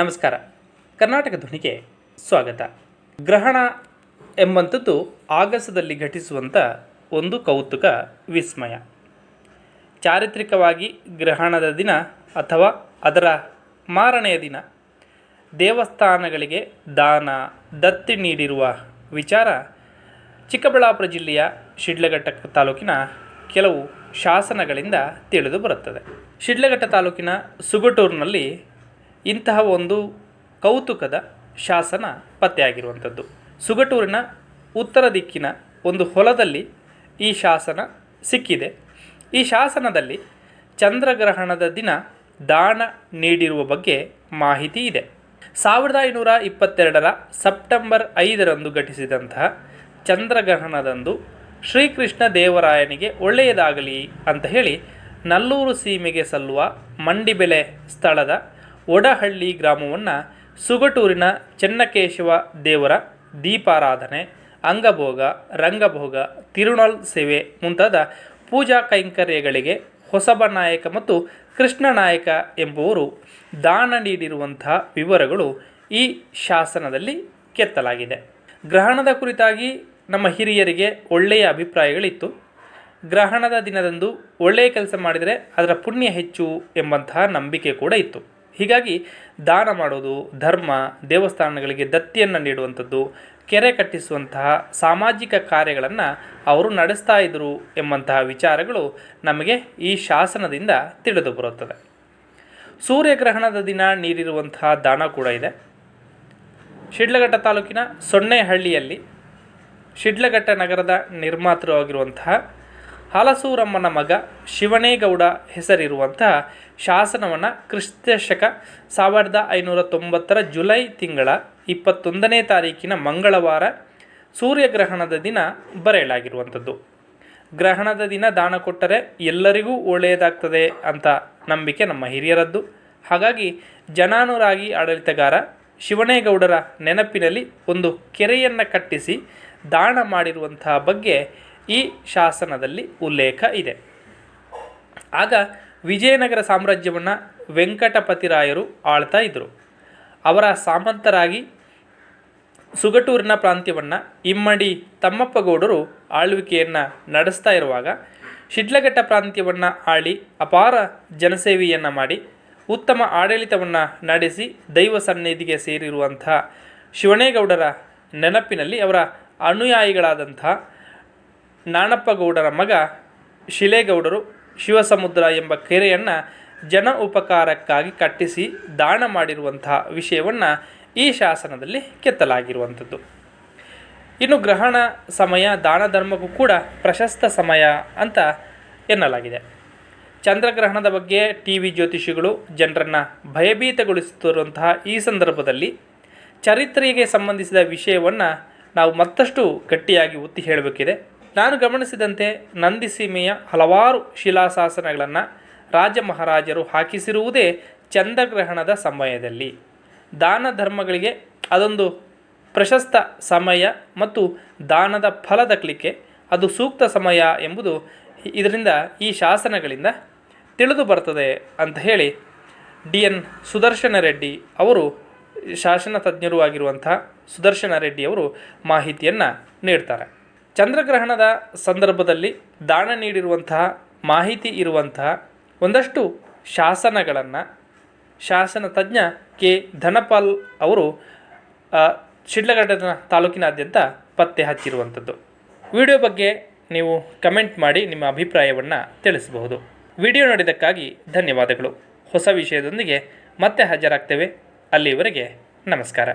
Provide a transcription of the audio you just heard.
ನಮಸ್ಕಾರ. ಕರ್ನಾಟಕ ಧ್ವನಿಗೆ ಸ್ವಾಗತ. ಗ್ರಹಣ ಎಂಬಂಥದ್ದು ಆಗಸದಲ್ಲಿ ಘಟಿಸುವಂಥ ಒಂದು ಕೌತುಕ ವಿಸ್ಮಯ. ಚಾರಿತ್ರಿಕವಾಗಿ ಗ್ರಹಣದ ದಿನ ಅಥವಾ ಅದರ ಮಾರನೆಯ ದಿನ. ದೇವಸ್ಥಾನಗಳಿಗೆ ದಾನ, ದತ್ತಿ ನೀಡಿರುವ ವಿಚಾರ ಚಿಕ್ಕಬಳ್ಳಾಪುರ ಜಿಲ್ಲೆಯ ಶಿಡ್ಲಘಟ್ಟ ತಾಲೂಕಿನ ಕೆಲವು ಶಾಸನಗಳಿಂದ ತಿಳಿದು ಬರುತ್ತದೆ. ಶಿಡ್ಲಘಟ್ಟ ತಾಲೂಕಿನ ಸುಗಟೂರಿನಲ್ಲಿ ಇಂತಹ ಒಂದು ಕೌತುಕದ ಶಾಸನ ಪತ್ತೆಯಾಗಿರುವಂಥದ್ದು. ಸುಗಟೂರಿನ ಉತ್ತರ ದಿಕ್ಕಿನ ಒಂದು ಹೊಲದಲ್ಲಿ ಈ ಶಾಸನ ಸಿಕ್ಕಿದೆ. ಈ ಶಾಸನದಲ್ಲಿ ಚಂದ್ರಗ್ರಹಣದ ದಿನ ದಾನ ನೀಡಿರುವ ಬಗ್ಗೆ ಮಾಹಿತಿ ಇದೆ. ಸಾವಿರದ ಐನೂರ ಇಪ್ಪತ್ತೆರಡರ ಸೆಪ್ಟೆಂಬರ್ ಐದರಂದು ಘಟಿಸಿದಂತಹ ಚಂದ್ರಗ್ರಹಣದಂದು ಶ್ರೀಕೃಷ್ಣ ದೇವರಾಯನಿಗೆ ಒಳ್ಳೆಯದಾಗಲಿ ಅಂತ ಹೇಳಿ ನಲ್ಲೂರು ಸೀಮೆಗೆ ಸಲ್ಲುವ ಮಂಡಿಬೆಲೆ ಸ್ಥಳದ ಒಡಹಳ್ಳಿ ಗ್ರಾಮವನ್ನು ಸುಗಟೂರಿನ ಚೆನ್ನಕೇಶವ ದೇವರ ದೀಪಾರಾಧನೆ, ಅಂಗಭೋಗ, ರಂಗಭೋಗ, ತಿರುಣಲ್ ಸೇವೆ ಮುಂತಾದ ಪೂಜಾ ಕೈಂಕರ್ಯಗಳಿಗೆ ಹೊಸಬ ನಾಯಕ ಮತ್ತು ಕೃಷ್ಣ ನಾಯಕ ಎಂಬುವರು ದಾನ ನೀಡಿರುವಂತಹ ವಿವರಗಳು ಈ ಶಾಸನದಲ್ಲಿ ಕೆತ್ತಲಾಗಿದೆ. ಗ್ರಹಣದ ಕುರಿತಾಗಿ ನಮ್ಮ ಹಿರಿಯರಿಗೆ ಒಳ್ಳೆಯ ಅಭಿಪ್ರಾಯಗಳಿತ್ತು. ಗ್ರಹಣದ ದಿನದಂದು ಒಳ್ಳೆಯ ಕೆಲಸ ಮಾಡಿದರೆ ಅದರ ಪುಣ್ಯ ಹೆಚ್ಚು ಎಂಬಂತಹ ನಂಬಿಕೆ ಕೂಡ ಇತ್ತು. ಹೀಗಾಗಿ ದಾನ ಮಾಡೋದು, ಧರ್ಮ, ದೇವಸ್ಥಾನಗಳಿಗೆ ದತ್ತಿಯನ್ನು ನೀಡುವಂಥದ್ದು, ಕೆರೆ ಕಟ್ಟಿಸುವಂತಹ ಸಾಮಾಜಿಕ ಕಾರ್ಯಗಳನ್ನು ಅವರು ನಡೆಸ್ತಾ ಇದ್ದರು ಎಂಬಂತಹ ವಿಚಾರಗಳು ನಮಗೆ ಈ ಶಾಸನದಿಂದ ತಿಳಿದು ಬರುತ್ತದೆ. ಸೂರ್ಯಗ್ರಹಣದ ದಿನ ನೀಡಿರುವಂತಹ ದಾನ ಕೂಡ ಇದೆ. ಶಿಡ್ಲಘಟ್ಟ ತಾಲೂಕಿನ ಸೊನ್ನೆಹಳ್ಳಿಯಲ್ಲಿ ಶಿಡ್ಲಘಟ್ಟ ನಗರದ ನಿರ್ಮಾತೃ ಆಗಿರುವಂತಹ ಹಲಸೂರಮ್ಮನ ಮಗ ಶಿವನೇಗೌಡ ಹೆಸರಿರುವಂತಹ ಶಾಸನವನ್ನು ಕ್ರಿಸ್ತಶಕ ಸಾವಿರದ ಐನೂರ ತೊಂಬತ್ತರ ಜುಲೈ ತಿಂಗಳ ಇಪ್ಪತ್ತೊಂದನೇ ತಾರೀಕಿನ ಮಂಗಳವಾರ ಸೂರ್ಯಗ್ರಹಣದ ದಿನ ಬರೆಯಲಾಗಿರುವಂಥದ್ದು. ಗ್ರಹಣದ ದಿನ ದಾನ ಕೊಟ್ಟರೆ ಎಲ್ಲರಿಗೂ ಒಳ್ಳೆಯದಾಗ್ತದೆ ಅಂತ ನಂಬಿಕೆ ನಮ್ಮ ಹಿರಿಯರದ್ದು. ಹಾಗಾಗಿ ಜನಾನುರಾಗಿ ಆಡಳಿತಗಾರ ಶಿವನೇಗೌಡರ ನೆನಪಿನಲ್ಲಿ ಒಂದು ಕೆರೆಯನ್ನು ಕಟ್ಟಿಸಿ ದಾನ ಮಾಡಿರುವಂತಹ ಬಗ್ಗೆ ಈ ಶಾಸನದಲ್ಲಿ ಉಲ್ಲೇಖ ಇದೆ. ಆಗ ವಿಜಯನಗರ ಸಾಮ್ರಾಜ್ಯವನ್ನು ವೆಂಕಟಪತಿರಾಯರು ಆಳ್ತಾ ಇದ್ದರು ಅವರ ಸಾಮಂತರಾಗಿ ಸುಗಟೂರಿನ ಪ್ರಾಂತ್ಯವನ್ನು ಇಮ್ಮಡಿ ತಮ್ಮಪ್ಪಗೌಡರು ಆಳ್ವಿಕೆಯನ್ನು ನಡೆಸ್ತಾ ಇರುವಾಗ ಶಿಡ್ಲಘಟ್ಟ ಪ್ರಾಂತ್ಯವನ್ನು ಆಳಿ ಅಪಾರ ಜನಸೇವೆಯನ್ನು ಮಾಡಿ ಉತ್ತಮ ಆಡಳಿತವನ್ನು ನಡೆಸಿ ದೈವ ಸನ್ನಿಧಿಗೆ ಸೇರಿರುವಂಥ ಶಿವನೇಗೌಡರ ನೆನಪಿನಲ್ಲಿ ಅವರ ಅನುಯಾಯಿಗಳಾದಂಥ ನಾಣಪ್ಪಗೌಡರ ಮಗ ಶಿಲೇಗೌಡರು ಶಿವಸಮುದ್ರ ಎಂಬ ಕೆರೆಯನ್ನು ಜನ ಉಪಕಾರಕ್ಕಾಗಿ ಕಟ್ಟಿಸಿ ದಾನ ಮಾಡಿರುವಂತಹ ವಿಷಯವನ್ನು ಈ ಶಾಸನದಲ್ಲಿ ಕೆತ್ತಲಾಗಿರುವಂಥದ್ದು. ಇನ್ನು ಗ್ರಹಣ ಸಮಯ, ದಾನ ಧರ್ಮಕ್ಕೂ ಕೂಡ ಪ್ರಶಸ್ತ ಸಮಯ ಅಂತ ಎನ್ನಲಾಗಿದೆ. ಚಂದ್ರಗ್ರಹಣದ ಬಗ್ಗೆ ಟಿ ವಿ ಜ್ಯೋತಿಷಿಗಳು ಜನರನ್ನು ಭಯಭೀತಗೊಳಿಸುತ್ತಿರುವಂತಹ ಈ ಸಂದರ್ಭದಲ್ಲಿ ಚರಿತ್ರೆಗೆ ಸಂಬಂಧಿಸಿದ ವಿಷಯವನ್ನು ನಾವು ಮತ್ತಷ್ಟು ಗಟ್ಟಿಯಾಗಿ ಒತ್ತಿ ಹೇಳಬೇಕಿದೆ. ನಾನು ಗಮನಿಸಿದಂತೆ ನಂದಿಸೀಮೆಯ ಹಲವಾರು ಶಿಲಾಶಾಸನಗಳನ್ನು ರಾಜ ಮಹಾರಾಜರು ಹಾಕಿಸಿರುವುದೇ ಚಂದ್ರಗ್ರಹಣದ ಸಮಯದಲ್ಲಿ. ದಾನ ಧರ್ಮಗಳಿಗೆ ಅದೊಂದು ಪ್ರಶಸ್ತ ಸಮಯ ಮತ್ತು ದಾನದ ಫಲದ ಕ್ಲಿಕೆ ಅದು ಸೂಕ್ತ ಸಮಯ ಎಂಬುದು ಇದರಿಂದ ಈ ಶಾಸನಗಳಿಂದ ತಿಳಿದು ಬರ್ತದೆ ಅಂತ ಹೇಳಿ ಡಿ ಎನ್ ಸುದರ್ಶನ ರೆಡ್ಡಿ ಅವರು ಶಾಸನ ತಜ್ಞರು ಆಗಿರುವಂಥ ಸುದರ್ಶನ ರೆಡ್ಡಿ ಅವರು ಮಾಹಿತಿಯನ್ನು ನೀಡ್ತಾರೆ. ಚಂದ್ರಗ್ರಹಣದ ಸಂದರ್ಭದಲ್ಲಿ ದಾನ ನೀಡಿರುವಂತಹ ಮಾಹಿತಿ ಇರುವಂತಹ ಒಂದಷ್ಟು ಶಾಸನಗಳನ್ನು ಶಾಸನ ತಜ್ಞ ಕೆ ಧನಪಾಲ್ ಅವರು ಶಿಡ್ಲಘಟ್ಟದ ತಾಲೂಕಿನಾದ್ಯಂತ ಪತ್ತೆ ಹಚ್ಚಿರುವಂಥದ್ದು. ವಿಡಿಯೋ ಬಗ್ಗೆ ನೀವು ಕಮೆಂಟ್ ಮಾಡಿ ನಿಮ್ಮ ಅಭಿಪ್ರಾಯವನ್ನು ತಿಳಿಸಬಹುದು. ವಿಡಿಯೋ ನೋಡಿದ್ದಕ್ಕಾಗಿ ಧನ್ಯವಾದಗಳು. ಹೊಸ ವಿಷಯದೊಂದಿಗೆ ಮತ್ತೆ ಹಾಜರಾಗ್ತೇವೆ. ಅಲ್ಲಿಯವರೆಗೆ ನಮಸ್ಕಾರ.